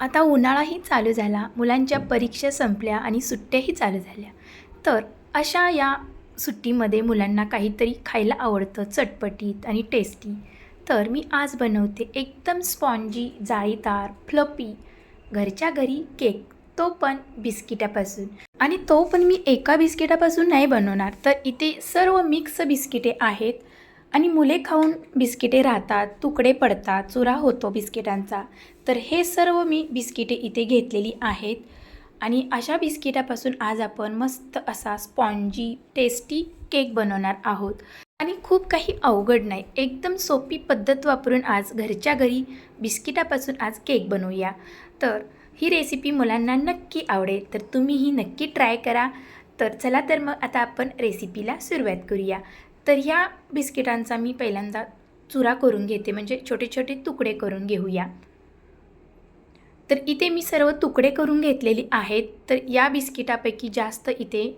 आता उन्हाळाही चालू झाला. मुलांच्या परीक्षा संपल्या आणि सुट्ट्याही चालू झाल्या. तर अशा या सुट्टीमध्ये मुलांना काहीतरी खायला आवडतं चटपटीत आणि टेस्टी तर मी आज बनवते एकदम स्पॉन्जी जाळीदार फ्लपी घरच्या घरी केक तो पण बिस्किटापासून. आणि तो पण मी एका बिस्किटापासून नाही बनवणार. तर इथे सर्व मिक्स बिस्किटे आहेत. आणि मुले खाऊन बिस्किटे राहतात तुकडे पडतात चुरा होतो बिस्किटांचा. तर हे सर्व मी बिस्किटे इथे घेतलेली आहेत. आणि अशा बिस्किटापासून आज आपण मस्त असा स्पॉन्जी टेस्टी केक बनवणार आहोत. आणि खूप काही अवघड नाही एकदम सोपी पद्धत वापरून आज घरच्या घरी बिस्किटापासून आज केक बनवूया. तर ही रेसिपी मुलांना नक्की आवडेल तर तुम्हीही नक्की ट्राय करा. तर चला तर मग आता आपण रेसिपीला सुरुवात करूया. तर ह्या बिस्किटांचा मी पहिल्यांदा चुरा करून घेते. म्हणजे छोटे छोटे तुकडे करून घेऊया. तर इथे मी सर्व तुकडे करून घेतलेली आहेत. तर या बिस्किटापैकी जास्त इथे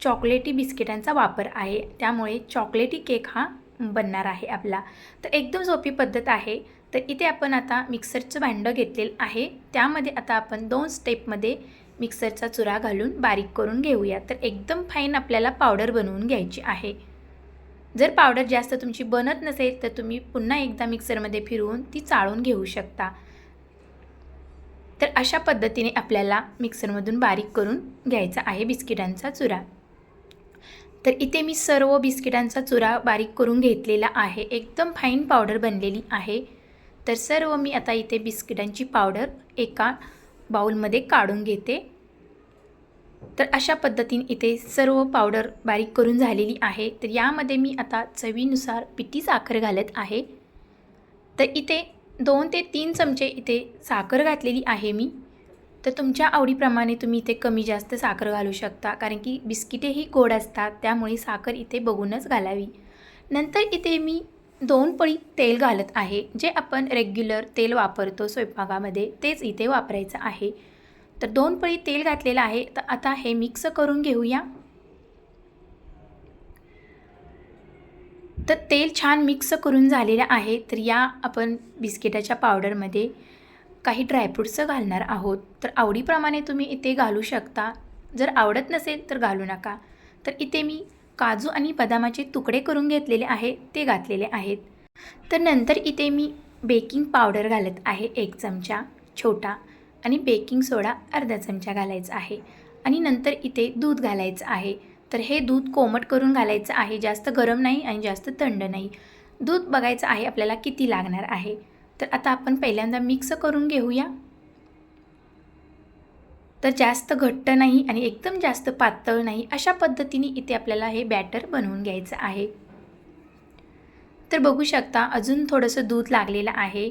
चॉकलेटी बिस्किटांचा वापर आहे. त्यामुळे चॉकलेटी केक हा बनणार आहे आपला. तर एकदम सोपी पद्धत आहे. तर इथे आपण आता मिक्सरचं भांडं घेतलेलं आहे. त्यामध्ये आता आपण दोन स्टेपमध्ये मिक्सरचा चुरा घालून बारीक करून घेऊया. तर एकदम फाईन आपल्याला पावडर बनवून घ्यायची आहे. जर पावडर जास्त तुमची बनत नसेल तर तुम्ही पुन्हा एकदा मिक्सरमध्ये फिरवून ती चाळून घेऊ शकता. तर अशा पद्धतीने आपल्याला मिक्सरमधून बारीक करून घ्यायचा आहे बिस्किटांचा चुरा. तर इथे मी सर्व बिस्किटांचा चुरा बारीक करून घेतलेला आहे. एकदम फाईन पावडर बनलेली आहे. तर सर्व मी आता इथे बिस्किटांची पावडर एका बाऊलमध्ये काढून घेते. तर अशा पद्धतीने इथे सर्व पावडर बारीक करून झालेली आहे. तर यामध्ये मी आता चवीनुसार पिठी साखर घालत आहे. तर इथे दोन ते तीन चमचे इथे साखर घातलेली आहे मी. तर तुमच्या आवडीप्रमाणे तुम्ही इथे कमी जास्त साखर घालू शकता. कारण की बिस्किटेही गोड असतात त्यामुळे साखर इथे बघूनच घालावी. नंतर इथे मी दोन पळी तेल घालत आहे. जे आपण रेग्युलर तेल वापरतो स्वयंपाकामध्ये तेच इथे वापरायचं आहे. तर दोन पळी तेल घातलेलं आहे. तर आता हे मिक्स करून घेऊया. तर तेल छान मिक्स करून झालेलं आहे. तर या आपण बिस्किटाच्या पावडरमध्ये काही ड्रायफ्रूट्स घालणार आहोत. तर आवडीप्रमाणे तुम्ही इथे घालू शकता. जर आवडत नसेल तर घालू नका. तर इथे मी काजू आणि बदामाचे तुकडे करून घेतलेले आहे. ते घातलेले आहेत. तर नंतर इथे मी बेकिंग पावडर घालत आहे एक चमचा छोटा. आणि बेकिंग सोडा अर्धा चमचा घालायचा आहे. आणि नंतर इथे दूध घालायचं आहे. तर हे दूध कोमट करून घालायचं आहे. जास्त गरम नाही आणि जास्त थंड नाही. दूध बघायचं आहे आपल्याला किती लागणार आहे. तर आता आपण पहिल्यांदा मिक्स करून घेऊया. तर जास्त घट्ट नाही आणि एकदम जास्त पातळ नाही अशा पद्धतीने इथे आपल्याला हे बॅटर बनवून घ्यायचं आहे. तर बघू शकता अजून थोडंसं दूध लागलेलं आहे.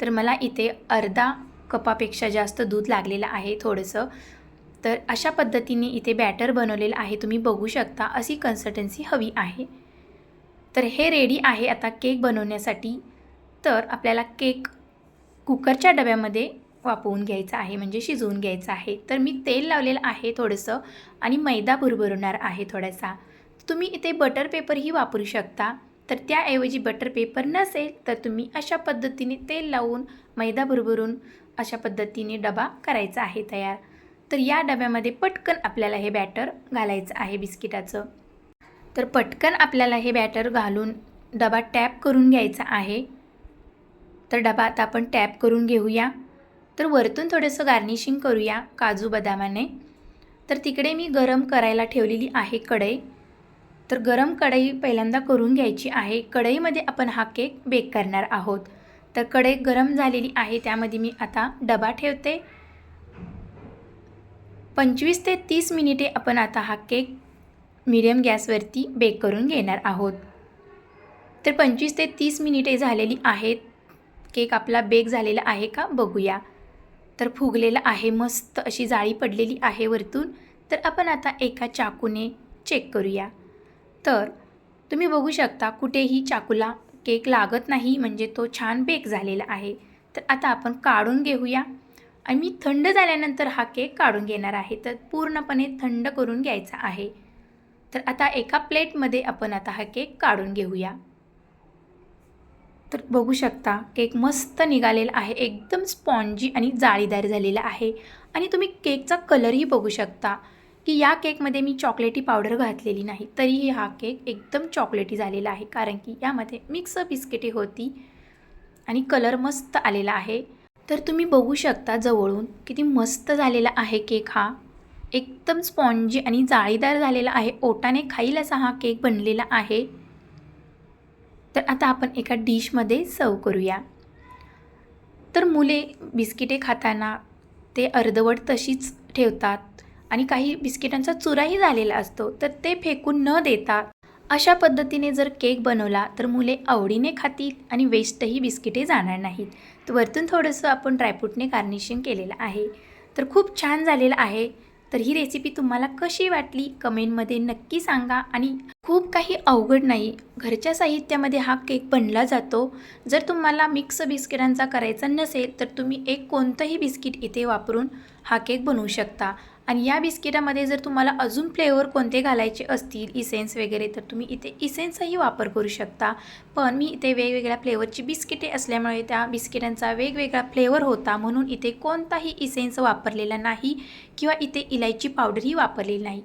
तर मला इथे अर्धा कपापेक्षा जास्त दूध लागलेलं आहे थोडंसं. तर अशा पद्धतीने इथे बॅटर बनवलेलं आहे. तुम्ही बघू शकता अशी कन्सिस्टन्सी हवी आहे. तर हे रेडी आहे आता केक बनवण्यासाठी. तर आपल्याला केक कुकरच्या डब्यामध्ये वापवून घ्यायचा आहे म्हणजे शिजवून घ्यायचं आहे. तर मी तेल लावलेलं आहे थोडंसं आणि मैदा भुरभुरणार आहे थोडासा. तुम्ही इथे बटर पेपरही वापरू शकता. तर त्याऐवजी बटर पेपर नसेल तर तुम्ही अशा पद्धतीने तेल लावून मैदा भरभरून अशा पद्धतीने डबा करायचा आहे तयार. तर या डब्यामध्ये पटकन आपल्याला हे बॅटर घालायचं आहे बिस्किटाचं. तर पटकन आपल्याला हे बॅटर घालून डबा टॅप करून घ्यायचा आहे. तर डबा आता आपण टॅप करून घेऊया. तर वरतून थोडंसं गार्निशिंग करूया काजू बदामाने. तर तिकडे मी गरम करायला ठेवलेली आहे कढई. तर गरम कढई पहिल्यांदा करून घ्यायची आहे. कढईमध्ये आपण हा केक बेक करणार आहोत. तर कढई गरम झालेली आहे त्यामध्ये मी आता डबा ठेवते. पंचवीस ते तीस मिनिटे आपण आता हा केक मिडियम गॅसवरती बेक करून घेणार आहोत. तर पंचवीस ते तीस मिनिटे झालेली आहेत केक आपला बेक झालेला आहे का बघूया. तर फुगलेला आहे मस्त अशी जाळी पडलेली आहे वरतून. तर आपण आता एका चाकूने चेक करूया. तर तुम्ही बघू शकता कुठेही चाकूला केक लागत नाही म्हणजे तो छान बेक झालेला आहे. तर आता आपण काढून घेऊया. आणि मी थंड झाल्यानंतर हा केक काढून घेणार आहे. तर पूर्णपणे थंड करून घ्यायचा आहे. तर आता एका प्लेटमध्ये आपण आता हा केक काढून घेऊया. तर बघू शकता केक मस्त निघालेला आहे. एकदम स्पॉन्जी आणि जाळीदार झालेला आहे. आणि तुम्ही केकचा कलरही बघू शकता. की या केकमध्ये मी चॉकलेटी पावडर घातलेली नाही. तरीही हा केक एकदम चॉकलेटी झालेला आहे. कारण की यामध्ये मिक्स बिस्किटे होती आणि कलर मस्त आलेला आहे. तर तुम्ही बघू शकता जवळून किती मस्त झालेला आहे केक हा. एकदम स्पॉन्जी आणि जाळीदार झालेला आहे. ओटाने खाईल असा हा केक बनलेला आहे. तर आता आपण एका डिशमध्ये सर्व करूया. तर मुले बिस्किटे खाताना ते अर्धवट तशीच ठेवतात. आणि काही बिस्किटांचा चुराही झालेला असतो तर ते फेकून न देता अशा पद्धतीने जर केक बनवला तर मुले आवडीने खातील आणि वेस्टही बिस्किटे जाणार नाहीत. तर वरतून थोडंसं आपण ड्रायफ्रूटने गार्निशिंग केलेलं आहे. तर खूप छान झालेलं आहे. तर ही रेसिपी तुम्हाला कशी वाटली? कमेंटमध्ये नक्की सांगा आणि खूप काही अवघड नाही. घरच्या साहित्यामध्ये हा केक बनला जातो. जर तुम्हाला मिक्स बिस्किटांचा करायचा नसेल तर तुम्ही एक कोणतंही बिस्किट इथे वापरून हा केक बनवू शकता. आणि या बिस्किटामध्ये जर तुम्हाला अजून फ्लेवर कोणते घालायचे असतील इसेन्स वगैरे तर तुम्ही इथे इसेन्सही वापर करू शकता. पण मी इथे वेगवेगळ्या फ्लेवरची बिस्किटे असल्यामुळे त्या बिस्किटांचा वेगवेगळा फ्लेवर होता म्हणून इथे कोणताही इसेन्स वापरलेला नाही किंवा इथे इलायची पावडरही वापरलेली नाही.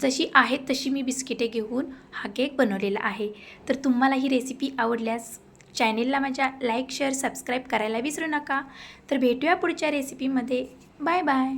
जशी आहे तशी मी बिस्किटे घेऊन हा केक बनवलेला आहे. तर तुम्हाला ही रेसिपी आवडल्यास चॅनेलला माझ्या लाईक शेअर सबस्क्राईब करायला विसरू नका. तर भेटूया पुढच्या रेसिपीमध्ये. Bye bye.